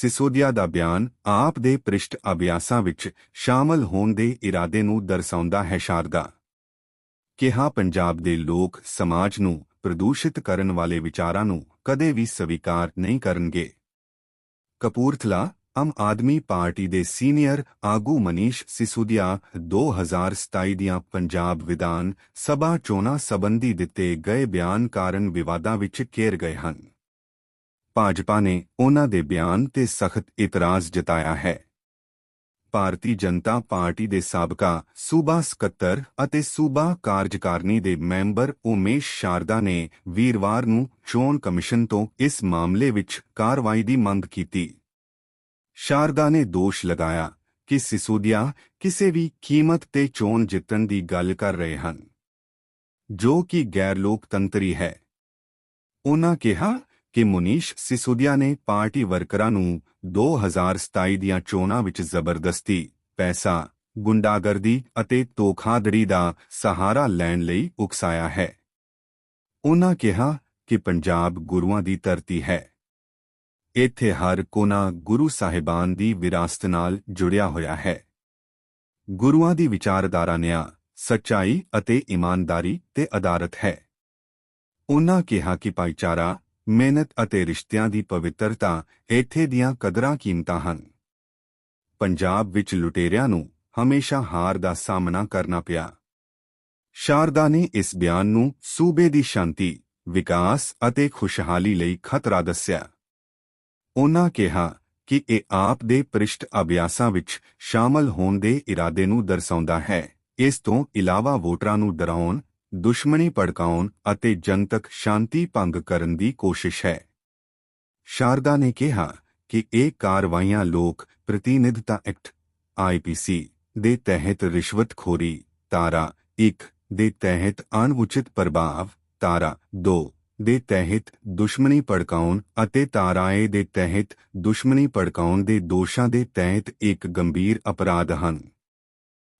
ਸਿਸੋਦੀਆ ਦਾ ਬਿਆਨ ਆਪ ਦੇ ਪ੍ਰਿਸ਼ਟ ਅਭਿਆਸਾਂ ਵਿੱਚ ਸ਼ਾਮਲ ਹੋਣ ਦੇ ਇਰਾਦੇ ਨੂੰ ਦਰਸਾਉਂਦਾ ਹੈ ਸ਼ਾਰਦਾ। ਕਿਹਾ, ਪੰਜਾਬ ਦੇ ਲੋਕ ਸਮਾਜ ਨੂੰ ਪ੍ਰਦੂਸ਼ਿਤ ਕਰਨ ਵਾਲੇ ਵਿਚਾਰਾਂ ਨੂੰ ਕਦੇ ਵੀ ਸਵੀਕਾਰ ਨਹੀਂ ਕਰਨਗੇ। ਕਪੂਰਥਲਾ, ਆਮ ਆਦਮੀ ਪਾਰਟੀ ਦੇ ਸੀਨੀਅਰ ਆਗੂ ਮਨੀਸ਼ ਸਿਸੋਦੀਆ 2027 ਦੀਆਂ ਪੰਜਾਬ ਵਿਧਾਨ ਸਭਾ ਚੋਣਾਂ ਸੰਬੰਧੀ ਦਿੱਤੇ ਗਏ ਬਿਆਨ ਕਾਰਨ ਵਿਵਾਦਾਂ ਵਿੱਚ ਘੇਰ ਗਏ ਹਨ। ਭਾਜਪਾ ਨੇ ਉਹਨਾਂ ਦੇ ਬਿਆਨ ਤੇ ਸਖਤ ਇਤਰਾਜ਼ ਜਤਾਇਆ ਹੈ। ਭਾਰਤੀ ਜਨਤਾ ਪਾਰਟੀ ਦੇ ਸਾਬਕਾ ਸੂਬਾ ਸਕੱਤਰ ਅਤੇ ਸੂਬਾ ਕਾਰਜਕਾਰਨੀ ਦੇ ਮੈਂਬਰ ਉਮੇਸ਼ ਸ਼ਾਰਦਾ ਨੇ ਵੀਰਵਾਰ ਨੂੰ ਚੋਣ ਕਮਿਸ਼ਨ ਤੋਂ ਇਸ ਮਾਮਲੇ ਵਿੱਚ ਕਾਰਵਾਈ ਦੀ ਮੰਗ ਕੀਤੀ। ਸ਼ਾਰਦਾ ਨੇ ਦੋਸ਼ ਲਗਾਇਆ ਕਿ ਸਿਸੋਦੀਆ ਕਿਸੇ ਵੀ ਕੀਮਤ ਤੇ ਚੋਣ ਜਿੱਤਣ ਦੀ ਗੱਲ ਕਰ ਰਹੇ ਹਨ। ਜੋ ਕਿ ਗੈਰ ਲੋਕਤੰਤਰੀ ਹੈ। ਉਨ੍ਹਾਂ ਕਿਹਾ ਕਿ ਮੁਨੀਸ਼ ਸਿਸੋਦੀਆ ਨੇ ਪਾਰਟੀ ਵਰਕਰਾਂ ਨੂੰ 2027 ਦੀਆਂ ਚੋਣਾਂ ਵਿੱਚ ਜ਼ਬਰਦਸਤੀ, ਪੈਸਾ, ਗੁੰਡਾਗਰਦੀ ਅਤੇ ਧੋਖਾਧੜੀ ਦਾ ਸਹਾਰਾ ਲੈਣ ਲਈ ਉਕਸਾਇਆ ਹੈ। ਉਹਨਾਂ ਕਿਹਾ ਕਿ ਪੰਜਾਬ ਗੁਰੂਆਂ ਦੀ ਧਰਤੀ ਹੈ। ਇੱਥੇ ਹਰ ਕੋਨਾ ਗੁਰੂ ਸਾਹਿਬਾਨ ਦੀ ਵਿਰਾਸਤ ਨਾਲ ਜੁੜਿਆ ਹੋਇਆ ਹੈ। ਗੁਰੂਆਂ ਦੀ ਵਿਚਾਰਧਾਰਾ ਨਿਆਂ, ਸੱਚਾਈ ਅਤੇ ਇਮਾਨਦਾਰੀ ਤੇ ਆਧਾਰਿਤ ਹੈ। ਉਨ੍ਹਾਂ ਕਿਹਾ ਕਿ ਭਾਈਚਾਰਾ ਮਿਹਨਤ ਅਤੇ ਰਿਸ਼ਤਿਆਂ ਦੀ ਪਵਿੱਤਰਤਾ ਇੱਥੇ ਦੀਆਂ ਕਦਰਾਂ ਕੀਮਤਾਂ ਹਨ। ਪੰਜਾਬ ਵਿੱਚ ਲੁਟੇਰਿਆਂ ਨੂੰ ਹਮੇਸ਼ਾ ਹਾਰ ਦਾ ਸਾਹਮਣਾ ਕਰਨਾ ਪਿਆ। ਸ਼ਾਰਦਾ ਨੇ ਇਸ ਬਿਆਨ ਨੂੰ ਸੂਬੇ ਦੀ ਸ਼ਾਂਤੀ, ਵਿਕਾਸ ਅਤੇ ਖੁਸ਼ਹਾਲੀ ਲਈ ਖਤਰਾ ਦੱਸਿਆ। ਉਹਨਾਂ ਕਿਹਾ ਕਿ ਇਹ ਆਪ ਦੇ ਪ੍ਰਿਸ਼ਟ ਅਭਿਆਸਾਂ ਵਿੱਚ ਸ਼ਾਮਲ ਹੋਣ ਦੇ ਇਰਾਦੇ ਨੂੰ ਦਰਸਾਉਂਦਾ ਹੈ। ਇਸ ਤੋਂ ਇਲਾਵਾ ਵੋਟਰਾਂ ਨੂੰ ਡਰਾਉਣ ਦੁਸ਼ਮਣੀ ਭੜਕਾਉਣ ਅਤੇ ਜਨਤਕ ਸ਼ਾਂਤੀ ਭੰਗ ਕਰਨ ਦੀ ਕੋਸ਼ਿਸ਼ ਹੈ। ਸ਼ਾਰਦਾ ਨੇ ਕਿਹਾ ਕਿ ਇਹ ਕਾਰਵਾਈਆਂ ਲੋਕ ਪ੍ਰਤੀਨਿਧਤਾ ਐਕਟ ਆਈਪੀਸੀ ਦੇ ਤਹਿਤ ਰਿਸ਼ਵਤਖੋਰੀ ਤਾਰਾ 1 ਦੇ ਤਹਿਤ ਅਣਉਚਿਤ ਪ੍ਰਭਾਵ ਤਾਰਾ 2 ਦੇ ਤਹਿਤ ਦੁਸ਼ਮਣੀ ਭੜਕਾਉਣ ਅਤੇ ਤਾਰਾਏ ਦੇ ਤਹਿਤ ਦੁਸ਼ਮਣੀ ਭੜਕਾਉਣ ਦੇ ਦੋਸ਼ਾਂ ਦੇ ਤਹਿਤ ਇੱਕ ਗੰਭੀਰ ਅਪਰਾਧ ਹਨ।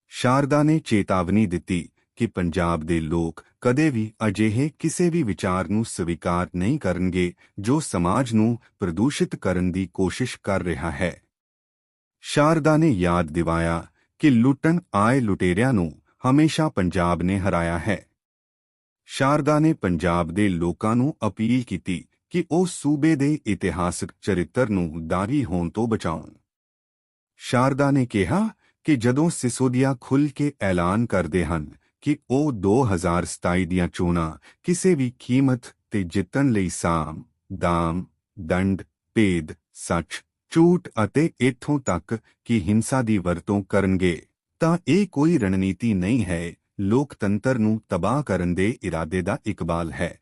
ਸ਼ਾਰਦਾ ਨੇ ਚੇਤਾਵਨੀ ਦਿੱਤੀ ਕਿ ਪੰਜਾਬ ਦੇ ਲੋਕ ਕਦੇ ਵੀ ਅਜਿਹੇ ਕਿਸੇ ਵੀ ਵਿਚਾਰ ਨੂੰ ਸਵੀਕਾਰ ਨਹੀਂ ਕਰਨਗੇ ਜੋ ਸਮਾਜ ਨੂੰ ਪ੍ਰਦੂਸ਼ਿਤ ਕਰਨ ਦੀ ਕੋਸ਼ਿਸ਼ ਕਰ ਰਿਹਾ ਹੈ। ਸ਼ਾਰਦਾ ਨੇ ਯਾਦ ਦਿਵਾਇਆ ਕਿ ਲੁੱਟਣ ਆਏ ਲੁਟੇਰਿਆਂ ਨੂੰ ਹਮੇਸ਼ਾ ਪੰਜਾਬ ਨੇ ਹਰਾਇਆ ਹੈ। ਸ਼ਾਰਦਾ ਨੇ ਪੰਜਾਬ ਦੇ ਲੋਕਾਂ ਨੂੰ ਅਪੀਲ ਕੀਤੀ ਕਿ ਉਹ ਸੂਬੇ ਦੇ ਇਤਿਹਾਸਕ ਚਰਿੱਤਰ ਨੂੰ ਦਾਰੀ ਹੋਣ ਤੋਂ ਬਚਾਉਣ। ਸ਼ਾਰਦਾ ਨੇ ਕਿਹਾ ਕਿ ਜਦੋਂ ਸਿਸੋਦੀਆ ਖੁੱਲ੍ਹ ਕੇ ਐਲਾਨ ਕਰਦੇ ਹਨ ਕਿ ਉਹ 2027 ਦੀਆਂ ਚੋਣਾਂ ਕਿਸੇ ਵੀ ਕੀਮਤ ਤੇ ਜਿੱਤਣ ਲਈ ਸਾਮ, ਦਾਮ, ਦੰਡ, ਭੇਦ, ਸੱਚ, ਝੂਠ ਅਤੇ ਇਥੋਂ ਤੱਕ ਕਿ ਹਿੰਸਾ ਦੀ ਵਰਤੋਂ ਕਰਨਗੇ, ਤਾਂ ਇਹ ਕੋਈ ਰਣਨੀਤੀ ਨਹੀਂ ਹੈ। ਲੋਕਤੰਤਰ ਨੂੰ ਤਬਾਹ ਕਰਨ ਦੇ ਇਰਾਦੇ ਦਾ ਇਕਬਾਲ ਹੈ।